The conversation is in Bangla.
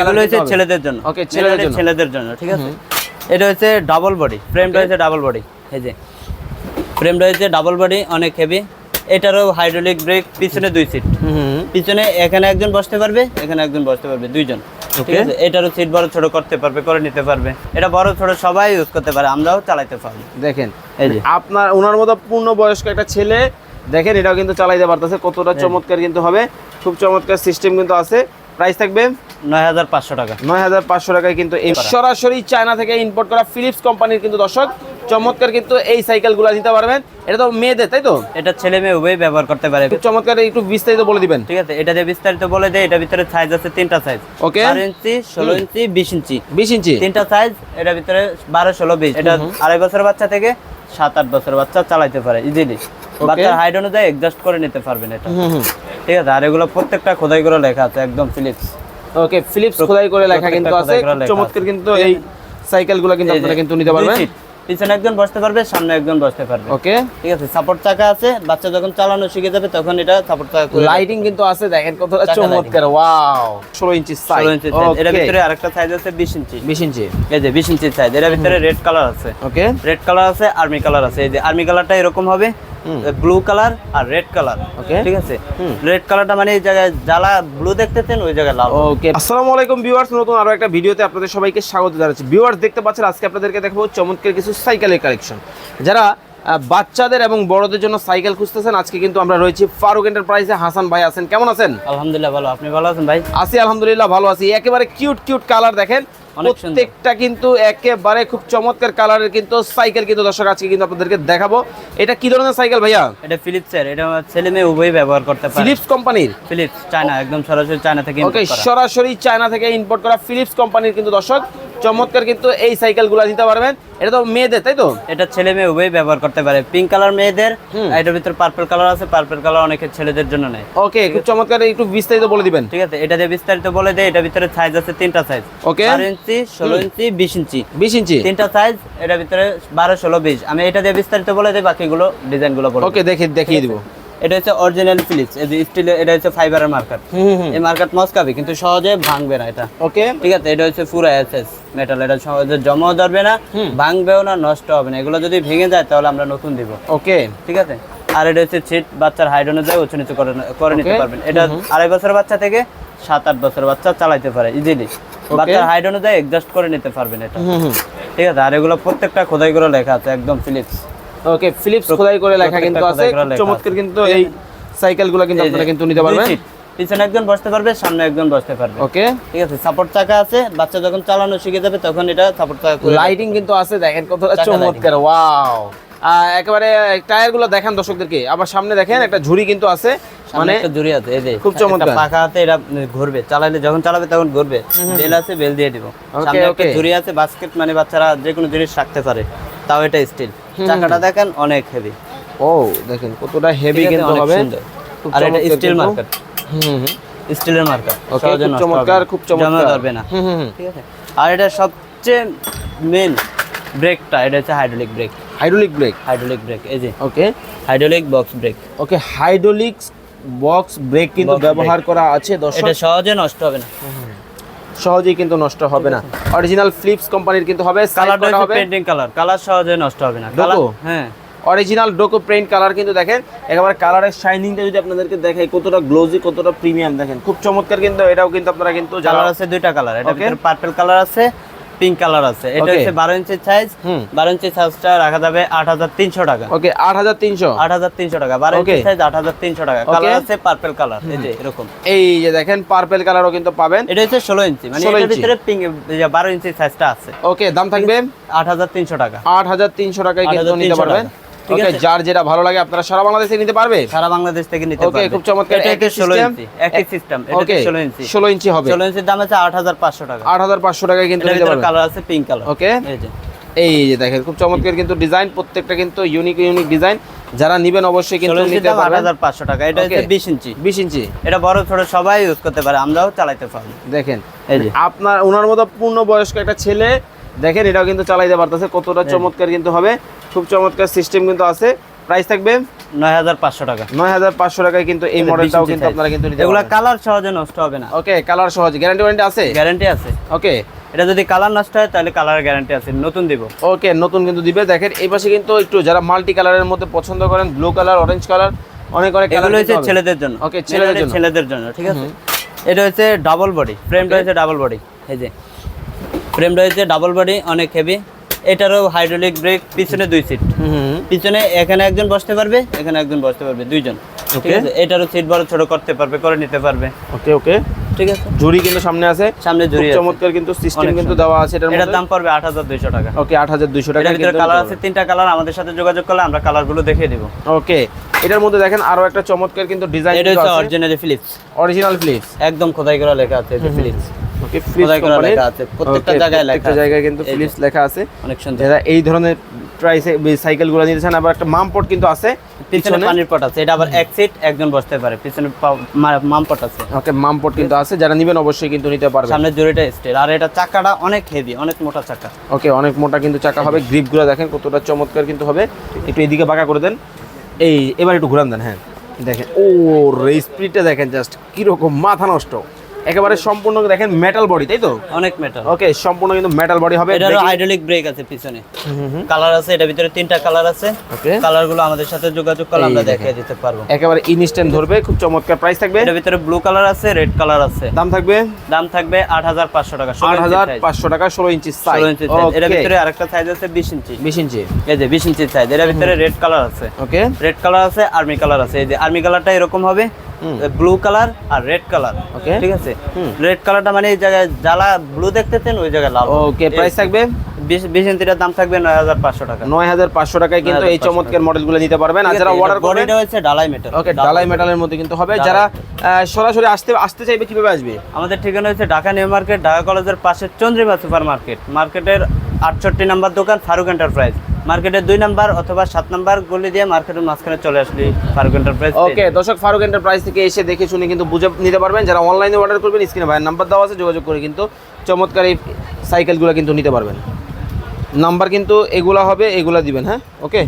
এগুলো হচ্ছে ছেলেদের জন্য। Okay, ছেলেদের জন্য। ছেলেদের জন্য ঠিক আছে? এটা হচ্ছে ডাবল বডি ফ্রেমটা হচ্ছে ডাবল বডি এই যে। ফ্রেমটা হচ্ছে ডাবল বডি অনেক হেভি এটারও হাইড্রোলিক ব্রেক পিছনে দুই সিট পিছনে এখানে একজন বসতে পারবে এখানে একজন বসতে পারবে দুইজন। ঠিক আছে? এটারও সিট বড় ছোট করতে পারবে করে নিতে পারবে। এটা বড় ছোট সবাই ইউজ করতে পারে আমরাও চালাতে পারব দেখেন এই যে। আপনার ওনার মতো পূর্ণ বয়স্ক একটা ছেলে দেখেন এটাও কিন্তু চালাইতে পারতেছে কতটা চমৎকার কিন্তু হবে। খুব চমৎকার সিস্টেম কিন্তু আছে। প্রাইস থাকবে টাকা। টাকায় কিন্তু এই সরাসরি চায়না থেকে ইম্পোর্ট করা ফিলিপস কোম্পানির কিন্তু দর্শক চমৎকার কিন্তু এই সাইকেলগুলো নিতে পারবেন। এটা তো মেয়েদের তাই তো? এটা ছেলে মেয়ে উভয় ব্যবহার করতে পারে। চমৎকার একটু বিস্তারিত বলে দিবেন। ঠিক আছে এটা যে বিস্তারিত বলে দেয় এটা ভিতরে সাইজ আছে তিনটা সাইজ Okay. বারো ইঞ্চি ষোলো ইঞ্চি বিশ ইঞ্চি। বিশ ইঞ্চি। তিনটা সাইজ এটার ভিতরে এটা আড়াই বছর বাচ্চা থেকে সাত আট বছর বাচ্চা চালাইতে পারে ইজিলি বাচ্চার হাইট অনুযায়ী অ্যাডজাস্ট করে নিতে পারবেন এটা। ঠিক আছে আর এগুলো প্রত্যেকটা খোদাই করে লেখা আছে একদম ফিলিপস ওকে ফিলিপস খোদাই করে লেখা কিন্তু আছে। চমৎকার কিন্তু এই সাইকেলগুলো কিন্তু আপনারা কিন্তু নিতে পারবেন। পিছনে একজন বসতে পারবে সামনে একজন বসতে পারবে। ওকে। ঠিক আছে সাপোর্ট চাকা আছে বাচ্চা যখন চালানো শিখে যাবে তখন এটা সাপোর্ট চাকা করে লাইটিং কিন্তু আছে দেখেন চাকা চমৎকার ওয়াও 16 ইঞ্চি সাইজ 16 ইঞ্চি। এটার ভিতরে আরেকটা সাইজ আছে বিশ ইঞ্চি। 20 ইঞ্চি। এই যে বিশ ইঞ্চি সাইজ এর ভিতরে রেড কালার আছে। ওকে রেড কালার আছে আর্মি কালার আছে। এই যে আর্মি কালারটা এরকম হবে। ব্লু কালার আর রেড কালার ওকে ঠিক আছে? হুম। রেড কালারটা মানে এই জায়গায় জ্বালা ব্লু দেখতেছেন ওই জায়গায় লাল ওকে আসসালামু আলাইকুম ভিউয়ার্স নতুন আরও একটা ভিডিওতে আপনাদের সবাইকে স্বাগত জানাচ্ছি। ভিউয়ার্স দেখতে পাচ্ছেন আজকে আপনাদেরকে দেখাবো চমৎকার কিছু সাইকেলের কালেকশন যারা বাচ্চাদের এবং বড়দের জন্য সাইকেল খুঁজতেছেন আজকে কিন্তু আমরা রয়েছি ফারুক এন্টারপ্রাইজে হাসান ভাই আছেন কেমন আছেন? আলহামদুলিল্লাহ ভালো। আপনি ভালো আছেন ভাই? আছি আলহামদুলিল্লাহ ভালো আছি। একেবারে কিউট কিউট কালার দেখেন। প্রত্যেকটা কিন্তু একেবারে খুব চমৎকার কালারের কিন্তু সাইকেল কিন্তু দর্শক আজকে কিন্তু আপনাদেরকে দেখাবো। এটা কি ধরনের সাইকেল ভাইয়া? এটা ফিলিপস ফিলিপসের এটা ছেলে মেয়ে উভয়ই ব্যবহার করতে পারে। ফিলিপস কোম্পানির? ফিলিপস চায়না একদম সরাসরি চায়না থেকে ওকে। সরাসরি চায়না থেকে ইম্পোর্ট করা ফিলিপস কোম্পানির কিন্তু দর্শক। চমৎকার কিন্তু এই সাইকেলগুলো নিতে পারবেন। এটা তো মেয়েদের তাই তো? এটা ছেলে মেয়ে উভয়ই ব্যবহার করতে পারে। পিঙ্ক কালার মেয়েদের এটার ভিতরে পার্পল কালার আছে পার্পল কালার অনেকের ছেলেদের জন্য নেয়। ওকে খুব চমৎকার একটু বিস্তারিত বলে দিবেন। ঠিক আছে এটা যে বিস্তারিত বলে দেয় এটার ভিতরে সাইজ আছে তিনটা সাইজ ওকে। বারো ইঞ্চি ষোলো ইঞ্চি বিশ ইঞ্চি। বিশ ইঞ্চি। তিনটা সাইজ এটার ভিতরে বারো ষোলো বিশ। আমি এটা দিয়ে বিস্তারিত বলে দিই বাকিগুলো ডিজাইনগুলো বলে ওকে দেখে দেখিয়ে দিব। এটা হচ্ছে অরিজিনাল ফিলিপস এই যে স্টিলের এটা হচ্ছে ফাইবারের মার্কার হুম হুম এই মার্কার মস্কাবে কিন্তু সহজে ভাঙবে না এটা। ওকে ঠিক আছে এটা হচ্ছে পুরো এসএস মেটাল এটা সহজে জমাও ধরবে না ভাঙবেও না নষ্ট হবে না। এগুলো যদি ভেঙে যায় তাহলে আমরা নতুন দিব। ওকে ঠিক আছে? আর এটা হচ্ছে সিট বাচ্চার হাইট অনুযায়ী উঁচু নিচু করে করে নিতে পারবেন। এটা আড়াই বছর বাচ্চা থেকে সাত আট বছর বাচ্চা চালাইতে পারে ইজিলি বাচ্চার হাইট অনুযায়ী অ্যাডজাস্ট করে নিতে পারবেন এটা। ঠিক আছে? আর এগুলো প্রত্যেকটা খোদাই করে লেখা আছে একদম ফিলিপস ওকে ফিলিপস খোদাই করে লেখা কিন্তু আছে। চমৎকার কিন্তু এই সাইকেলগুলো কিন্তু আপনারা কিন্তু নিতে পারবেন। পিছনে একজন বসতে পারবে সামনে একজন বসতে পারবে। ওকে। ঠিক আছে সাপোর্ট চাকা আছে বাচ্চা যখন চালানো শিখে যাবে তখন এটা সাপোর্ট চাকা করে লাইটিং কিন্তু আছে দেখেন কতটা চমৎকার ওয়াও একেবারে টায়ারগুলো দেখান দর্শকদেরকে। আবার সামনে দেখেন একটা ঝুড়ি কিন্তু আছে মানে জুড়ি আছে এই যে খুব চমৎকার। পাখা আছে এটা ঘুরবে। চালালে যখন চালাবে তখন ঘুরবে। বেল আছে বেল দিয়ে দিব। সামনে একটা ঝুড়ি আছে বাস্কেট মানে বাচ্চারা যে কোনো জিনিস রাখতে পারে তাও এটা স্টিল চাকাটা দেখেন অনেক হেভি ও দেখেন কতটা হেভি কিন্তু হবে। আর এটা স্টিল। মার্কার হুম হুম স্টিলের মার্কার খুব চমৎকার, খুব চমৎকার। ধরবে না। হুম হুম হুম। ঠিক আছে? আর এটা সবচেয়ে মেন ব্রেকটা এটা হচ্ছে hydraulic brake hydraulic brake hydraulic brake এই যে। Okay hydraulic box brake okay hydraulic box brake কিন্তু ব্যবহার করা আছে দর্শক। এটা সহজে নষ্ট হবে না। সহজেই কিন্তু নষ্ট হবে না। অরিজিনাল ফ্লিপস কোম্পানির কিন্তু হবে কালারটা হবে? পেইন্টিং কালার কালার সহজে নষ্ট হবে না? কালার হ্যাঁ। অরিজিনাল ডোকো প্রিন্ট কালার কিন্তু দেখেন একেবারে কালারের শাইনিংটা যদি আপনাদেরকে দেখাই কতটা গ্লোজি কতটা প্রিমিয়াম দেখেন খুব চমৎকার কিন্তু এটাও কিন্তু আপনারা কিন্তু কালার আছে দুইটা কালার এটা পার্পল কালার আছে পিঙ্ক কালার আছে। এটা হচ্ছে 12 ইঞ্চি সাইজ 12 ইঞ্চি সাইজটা রাখা যাবে আট হাজার তিনশো টাকা। ওকে আট হাজার তিনশো। আট হাজার তিনশো টাকা। 12 ইঞ্চি সাইজ আট হাজার তিনশো টাকা। কালার আছে পার্পল কালার এই যে এরকম। এই যে দেখেন পার্পেল কালারও কিন্তু পাবেন। এটা হচ্ছে ষোলো ইঞ্চি মানে এর ভিতরে পিঙ্ক বারো ইঞ্চির সাইজটা আছে। ওকে দাম থাকবে? আট হাজার তিনশো টাকা। আট হাজার তিনশো টাকায় কিন্তু নিতে পারবেন। ওকে। যার যেটা ভালো লাগে আপনারা সারা বাংলাদেশে নিতে পারবে? সারা বাংলাদেশ থেকে নিতে পারবে। খুব চমৎকার। এটা হচ্ছে একই ষোলো system? ইঞ্চি একই সিস্টেম এটা ওকে হচ্ছে ষোলো ইঞ্চি। ষোলো ইঞ্চি হবে। ষোলো ইঞ্চির দাম আছে আট হাজার পাঁচশো টাকা। আট হাজার পাঁচশো টাকায় কিন্তু নিতে পারবেন কালার আছে পিঙ্ক কালার ওকে এই যে। এই যে দেখেন খুব চমৎকার কিন্তু ডিজাইন প্রত্যেকটা কিন্তু ইউনিক ইউনিক ডিজাইন যারা নিবেন অবশ্যই কিন্তু নিতে পারবেন। হাজার পাঁচশো টাকা এটা হচ্ছে Okay. বিশ ইঞ্চি। বিশ ইঞ্চি। এটা বড় ছোট সবাই ইউজ করতে পারে আমরাও চালাতে পারি দেখেন এই যে। আপনার ওনার মতো পূর্ণ বয়স্ক একটা ছেলে দেখেন এটাও কিন্তু চালাইতে পারতেছে কতটা চমৎকার কিন্তু হবে। খুব চমৎকার সিস্টেম কিন্তু আছে। প্রাইস থাকবে নয় হাজার পাঁচশো টাকা। নয় হাজার পাঁচশো টাকায় কিন্তু এই মডেলটাও কিন্তু আপনারা কিন্তু নিতে এগুলো কালার সহজে নষ্ট হবে না। ওকে কালার সহজ। গ্যারান্টি ওয়ারেন্টি আছে? গ্যারান্টি আছে। ওকে এটা যদি কালার নষ্ট হয় তাহলে কালারের গ্যারান্টি আছে। নতুন দিব। ওকে নতুন কিন্তু দিবে। দেখেন এই পাশে কিন্তু একটু যারা মাল্টি কালারের মধ্যে পছন্দ করেন ব্লু কালার অরেঞ্জ কালার অনেক অনেক কালার হচ্ছে ছেলেদের জন্য। ওকে ছেলেদের জন্য। ছেলেদের জন্য ঠিক আছে? এটা হচ্ছে ডাবল বডি ফ্রেমটা হচ্ছে ডাবল বডি এই যে। ফ্রেমটা হচ্ছে ডাবল বডি অনেক হেভি এটারও হাইড্রোলিক ব্রেক পিছনে দুই সিট পিছনে এখানে একজন বসতে পারবে এখানে একজন বসতে পারবে দুইজন। ঠিক আছে? এটারও সিট বড় ছোট করতে পারবে করে নিতে পারবে। ওকে ওকে ঠিক আছে? ঝুড়ি কিন্তু সামনে আছে। সামনে খুব চমৎকার কিন্তু সিস্টেম কিন্তু দেওয়া আছে এটার এটার দাম পড়বে আট হাজার দুইশো টাকা। ওকে টাকা ভিতরে কালার আছে তিনটা কালার আমাদের সাথে যোগাযোগ করলে আমরা কালারগুলো দেখিয়ে দিব। ওকে এটার মধ্যে দেখেন আরও একটা চমৎকার কিন্তু ডিজাইন এটা হচ্ছে অরিজিনালি ফিলিপস অরিজিনাল ফ্লিপস একদম খোদাই করা লেখা আছে ফিলিপস ওকে করা আছে প্রত্যেকটা জায়গায় লেখা প্রত্যেকটা। জায়গায় কিন্তু এই লেখা আছে। অনেক সুন্দর। যারা এই ধরনের প্রাইসে সাইকেলগুলো নিতে চান আবার একটা মামপট কিন্তু আছে পিছনে পানির পট আছে এটা আবার এক সিট একজন বসতে পারে। পিছনে মামপট আছে। ওকে মামপট কিন্তু আছে যারা নেবেন অবশ্যই কিন্তু নিতে পারবেন। সামনে জড়িটা স্টিল আর এটা চাকাটা অনেক হেভি অনেক মোটা চাকা। ওকে অনেক মোটা কিন্তু চাকা হবে গ্রিপগুলো দেখেন কতটা চমৎকার কিন্তু হবে। একটু এদিকে বাঁকা করে দেন। এই এবার একটু ঘুরান দেন হ্যাঁ। দেখেন ও রে স্পিডটা দেখেন জাস্ট কীরকম মাথা নষ্ট। একেবারে সম্পূর্ণ দেখেন মেটাল বডি তাই তো? অনেক মেটাল ওকে সম্পূর্ণ কিন্তু মেটাল বডি হবে। এটারও হাইড্রোলিক ব্রেক আছে পিছনে। কালার আছে এটার ভিতরে তিনটা কালার আছে। ওকে কালারগুলো আমাদের সাথে যোগাযোগ করলে আমরা দেখিয়ে দিতে পারব। একেবারে ইনস্ট্যান্ট ধরবে খুব চমৎকার প্রাইস থাকবে। এটার ভিতরে ব্লু কালার আছে রেড কালার আছে। দাম থাকবে? দাম থাকবে আট হাজার পাঁচশো টাকা আট হাজার পাঁচশো টাকা ষোলো ইঞ্চি সাইজ ষোলো ইঞ্চি সাইজ এটার ভিতরে আরেকটা সাইজ আছে বিশ ইঞ্চি বিশ ইঞ্চি এই যে বিশ ইঞ্চি সাইজ এটার ভিতরে রেড কালার আছে। ওকে রেড কালার আছে আর্মি কালার আছে। এই যে আর্মি কালারটা এরকম হবে। ব্লু কালার আর রেড কালার Okay. ঠিক আছে? রেড কালারটা মানে এই জায়গায় জ্বালা ব্লু দেখতেছেন ওই জায়গায় লাল। ওকে প্রাইস থাকবে? বিশ বিশ ইঞ্চিটার দাম থাকবে নয় হাজার পাঁচশো টাকা। নয় হাজার পাঁচশো টাকায় কিন্তু এই 9,500 চমৎকার মডেলগুলো নিতে পারবেন। আর যারা অর্ডার করবেন বডিটা হচ্ছে ডালাই মেটাল ওকে ডালাই মেটালের মধ্যে কিন্তু হবে। যারা সরাসরি আসতে আসতে চাইবে কীভাবে আসবে। আমাদের ঠিকানা হচ্ছে ঢাকা নিউ মার্কেট ঢাকা কলেজের পাশে চন্দ্রিমা সুপার মার্কেট মার্কেটের আটষট্টি নাম্বার দোকান ফারুক এন্টারপ্রাইজ মার্কেটের দুই নাম্বার অথবা সাত নাম্বার গলি দিয়ে মার্কেটের মাঝখানে চলে আসলি ফারুক এন্টারপ্রাইজ ওকে দর্শক, ফারুক এন্টারপ্রাইজ থেকে এসে দেখে শুনে কিন্তু বুঝে নিতে পারবেন। যারা অনলাইনে অর্ডার করবেন স্ক্রিনে ভাইয়ের নাম্বার দেওয়া আছে, যোগাযোগ করে কিন্তু চমৎকার এই সাইকেলগুলো কিন্তু নিতে পারবেন। নাম্বার কিন্তু এগুলা হবে, এগুলা দিবেন হ্যাঁ? ওকে